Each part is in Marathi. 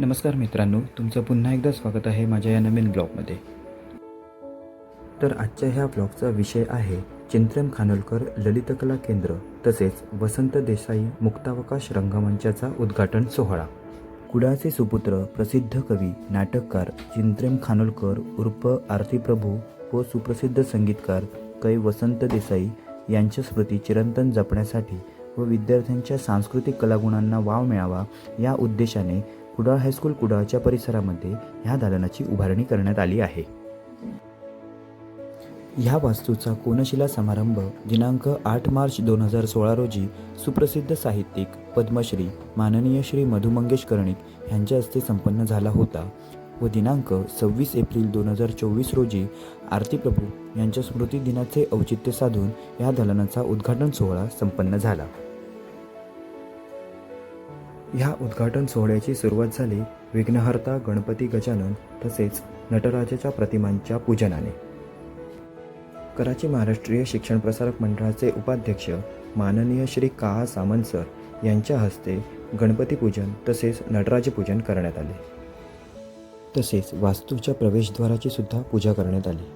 नमस्कार मित्रांनो तुमचं पुन्हा एकदा स्वागत आहे माझ्या या नवीन ब्लॉगमध्ये. तर आजच्या ह्या ब्लॉगचा विषय आहे चिंत्रम खानोलकर ललितकला केंद्र तसेच वसंत देसाई मुक्तावकाश रंगमंचाचा उद्घाटन सोहळा. कुडाळचे सुपुत्र प्रसिद्ध कवी नाटककार चिंत्रम खानोलकर उर्फ आरती प्रभू व सुप्रसिद्ध संगीतकार कै वसंत देसाई यांच्या स्मृती चिरंतन जपण्यासाठी व विद्यार्थ्यांच्या सांस्कृतिक कलागुणांना वाव मिळावा या उद्देशाने कुडाळ हायस्कूल कुडाळच्या परिसरामध्ये ह्या दालनाची उभारणी करण्यात आली आहे. ह्या वास्तूचा कोनशिला समारंभ दिनांक आठ मार्च दोन हजार सोळा रोजी सुप्रसिद्ध साहित्यिक पद्मश्री माननीय श्री मधु मंगेश कर्णिक यांच्या हस्ते संपन्न झाला होता व दिनांक सव्वीस एप्रिल दोन हजार चोवीस रोजी आरती प्रभू यांच्या स्मृती दिनाचे औचित्य साधून या दालनाचा उद्घाटन सोहळा संपन्न झाला. ह्या उद्घाटन सोहळ्याची सुरुवात झाली विघ्नहर्ता गणपती गजानन तसेच नटराजाच्या प्रतिमांच्या पूजनाने. कराची महाराष्ट्रीय शिक्षण प्रसारक मंडळाचे उपाध्यक्ष माननीय श्री काहा सामंत सर यांच्या हस्ते गणपती पूजन तसेच नटराज पूजन करण्यात आले. तसेच वास्तूच्या प्रवेशद्वाराची सुद्धा पूजा करण्यात आली.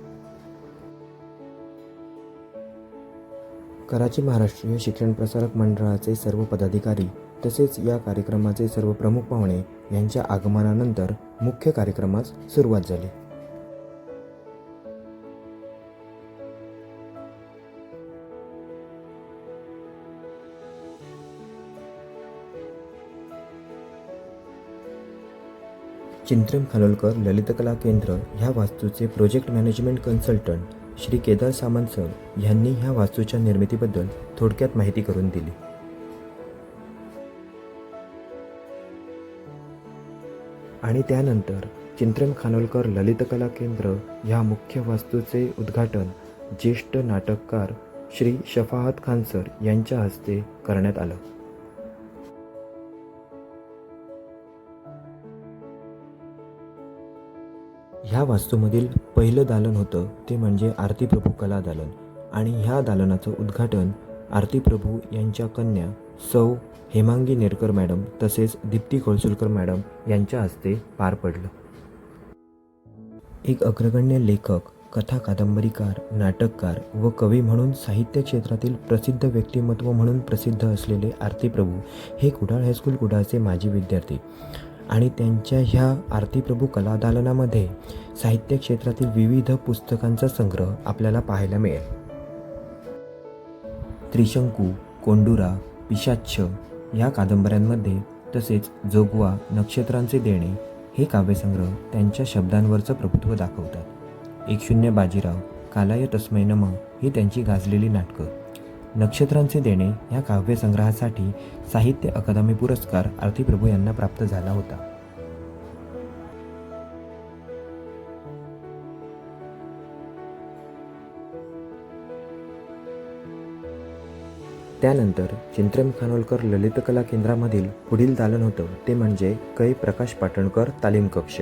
कराची महाराष्ट्रीय शिक्षण प्रसारक मंडळाचे सर्व पदाधिकारी तसेच या कार्यक्रमाचे सर्व प्रमुख पाहुणे यांच्या आगमनानंतर मुख्य कार्यक्रमास सुरुवात झाली. चिंत्रम खानोलकर ललितकला केंद्र ह्या वास्तूचे project management consultant Shri Kedar Samant sir यांनी ह्या वास्तूच्या निर्मितीबद्दल थोडक्यात माहिती करून दिली. आणि त्यानंतर चिंत्रम खानोलकर ललितकला केंद्र ह्या मुख्य वास्तूचे उद्घाटन ज्येष्ठ नाटककार श्री शफाहत खान सर यांच्या हस्ते करण्यात आलं. ह्या वास्तूमधील पहिलं दालन होतं ते म्हणजे आरती प्रभू कला दालन आणि ह्या दालनाचं उद्घाटन आरती प्रभू यांच्या कन्या सौ हेमांगी नेरकर मॅडम तसेच दीप्ती कोळसुलकर मॅडम यांच्या हस्ते पार पडलं. एक अग्रगण्य लेखक कथा कादंबरीकार नाटककार व कवी म्हणून साहित्य क्षेत्रातील प्रसिद्ध व्यक्तिमत्व म्हणून प्रसिद्ध असलेले आरती प्रभू हे कुडाळ हायस्कूल कुडाळचे माजी विद्यार्थी. आणि त्यांच्या ह्या आरती प्रभू कलादालनामध्ये साहित्य क्षेत्रातील विविध पुस्तकांचा संग्रह आपल्याला पाहायला मिळेल. त्रिशंकू कोंडुरा पिशाच्छ या कादंबऱ्यांमध्ये तसेच जोगवा नक्षत्रांचे देणे हे काव्यसंग्रह त्यांच्या शब्दांवरचं प्रभुत्व दाखवतात. एक शून्य बाजीराव कालाय तस्मै नम ही त्यांची गाजलेली नाटकं. नक्षत्रांचे देणे या काव्यसंग्रहासाठी साहित्य अकादमी पुरस्कार आरती प्रभू यांना प्राप्त झाला होता. त्यानंतर चिंत्रम खानोलकर ललितकला केंद्रामधील पुढील दालन होतं ते म्हणजे कै. प्रकाश पाटणकर तालीम कक्ष.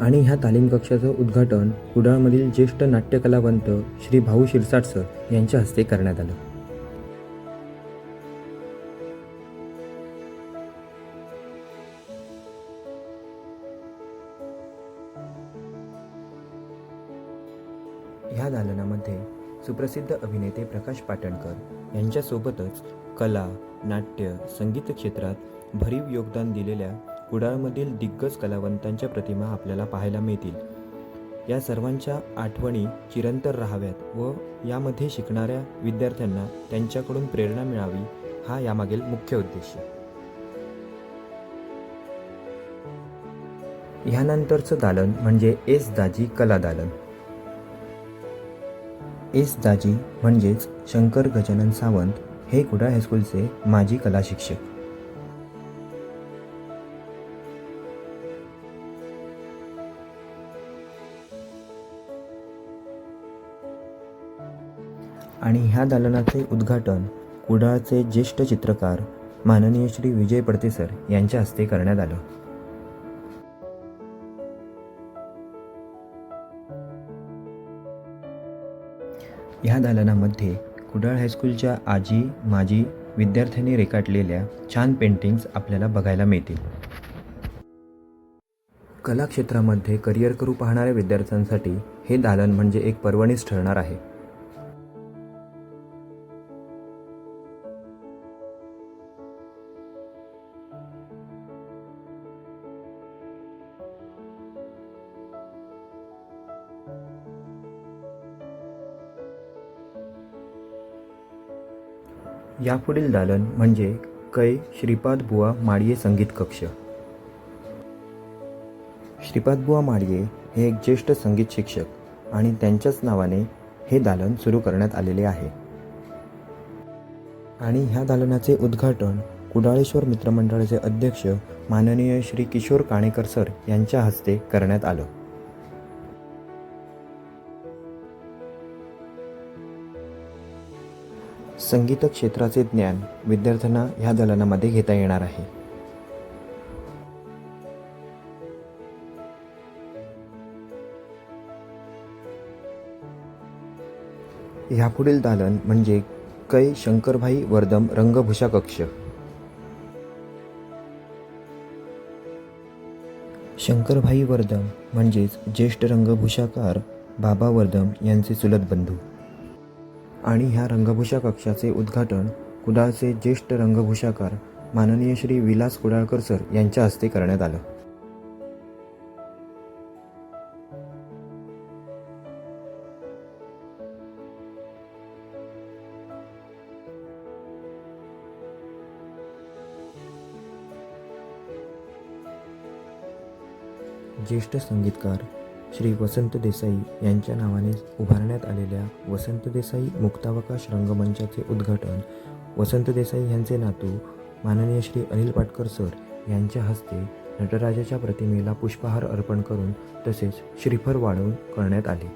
आणि ह्या तालीम कक्षाचं उद्घाटन कुडाळमधील ज्येष्ठ नाट्यकलावंत श्री भाऊ शिरसाट सर यांच्या हस्ते करण्यात आलं. ह्या दालनामध्ये सुप्रसिद्ध अभिनेते प्रकाश पाटणकर यांच्यासोबतच कला नाट्य संगीत क्षेत्रात भरीव योगदान दिलेल्या कुडाळमधील दिग्गज कलावंतांच्या प्रतिमा आपल्याला पाहायला मिळतील. या सर्वांच्या आठवणी चिरंतर राहाव्यात व यामध्ये शिकणाऱ्या विद्यार्थ्यांना त्यांच्याकडून प्रेरणा मिळावी हा यामागील मुख्य उद्देश ह्यानंतरचं दालन म्हणजे एस दाजी कला दालन. एस दाजी म्हणजेच शंकर गजानन सावंत हे कुडाळ हायस्कूलचे माजी कला शिक्षक. आणि ह्या दालनाचे उद्घाटन कुडाळचे ज्येष्ठ चित्रकार माननीय श्री विजय पडते सर यांच्या हस्ते करण्यात आलं. ह्या दालनामध्ये कुडाळ हायस्कूलच्या आजी माजी विद्यार्थ्यांनी रेखाटलेल्या छान पेंटिंग्स आपल्याला बघायला मिळतील. कलाक्षेत्रामध्ये करिअर करू पाहणाऱ्या विद्यार्थ्यांसाठी हे दालन म्हणजे एक पर्वणीच ठरणार आहे. यापुढील दालन म्हणजे कै श्रीपाद बुवा माळी संगीत कक्ष. श्रीपादबुवा माळिये हे एक ज्येष्ठ संगीत शिक्षक आणि त्यांच्याच नावाने हे दालन सुरू करण्यात आलेले आहे. आणि ह्या दालनाचे उद्घाटन कुडाळेश्वर मित्रमंडळाचे अध्यक्ष माननीय श्री किशोर काणेकर सर यांच्या हस्ते करण्यात आलं. संगीत क्षेत्राचे ज्ञान विद्यार्थ्यांना ह्या दालनामध्ये घेता येणार आहे. ह्यापुढील दालन म्हणजे कै शंकरभाई वर्दम रंगभूषा कक्ष शंकरभाई वर्दम म्हणजेच ज्येष्ठ रंगभूषाकार बाबा वर्दम यांचे चुलत बंधू. आणि ह्या रंगभूषा कक्षाचे उद्घाटन कुडाळचे ज्येष्ठ रंगभूषाकार माननीय श्री विलास कुडाळकर सर यांच्या हस्ते करण्यात आलं. ज्येष्ठ संगीतकार श्री वसंत देसाई यांच्या नावाने उभारण्यात आलेल्या वसंत देसाई मुक्तावकाश रंगमंचाचे उद्घाटन वसंत देसाई यांचे नातू माननीय श्री अनिल पाटकर सर यांच्या हस्ते नटराजाच्या प्रतिमेला पुष्पहार अर्पण करून तसेच श्रीफळ वाढवून करण्यात आले.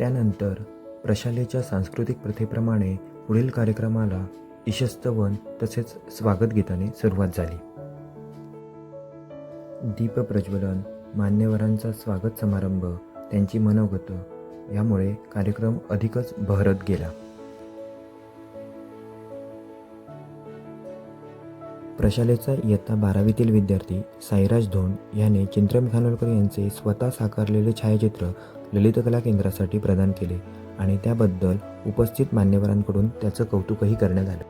त्यानंतर प्रशालेच्या सांस्कृतिक प्रथेप्रमाणे पुढील कार्यक्रमाला इशस्तवन तसेच स्वागतगीताने सुरुवात झाली. दीपप्रज्वलन मान्यवरांचा स्वागत समारंभ त्यांची मनोगत यामुळे कार्यक्रम अधिकच बहरत गेला. प्रशालेचा इयत्ता बारावीतील विद्यार्थी साईराज धोंड याने चिंत्रम खानोलकर यांचे स्वतः साकारलेले छायाचित्र ललितकला केंद्रासाठी प्रदान केले आणि त्याबद्दल उपस्थित मान्यवरांकडून त्याचं कौतुकही करण्यात आलं.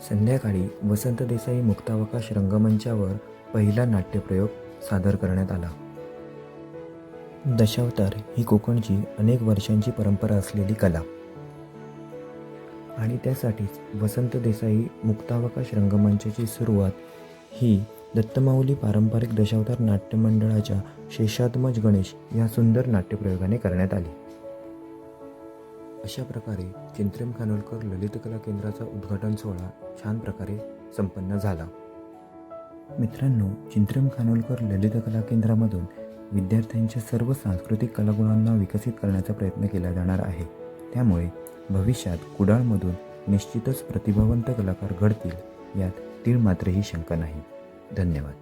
संध्याकाळी वसंत देसाई मुक्तावकाश रंगमंचावर पहिला नाट्यप्रयोग सादर करण्यात आला. दशावतार ही कोकणची अनेक वर्षांची परंपरा असलेली कला. आणि त्यासाठीच वसंत देसाई मुक्तावकाश रंगमंचाची सुरुवात ही दत्तमाऊली पारंपरिक दशावतार नाट्यमंडळाच्या शेषात्मज गणेश या सुंदर नाट्यप्रयोगाने करण्यात आली. अशा प्रकारे चिंत्रेम खानोलकर ललित कला केंद्राचा उद्घाटन सोहळा छान प्रकारे संपन्न झाला. मित्रांनो चिंत्रेम खानोलकर ललित कला केंद्रामधून विद्यार्थ्यांच्या सर्व सांस्कृतिक कलागुणांना विकसित करण्याचा प्रयत्न केला जाणार आहे. त्यामुळे भविष्यात कुडाळमधून निश्चितच प्रतिभावंत कलाकार घडतील यात तीळ मात्रही शंका नाही. धन्यवाद.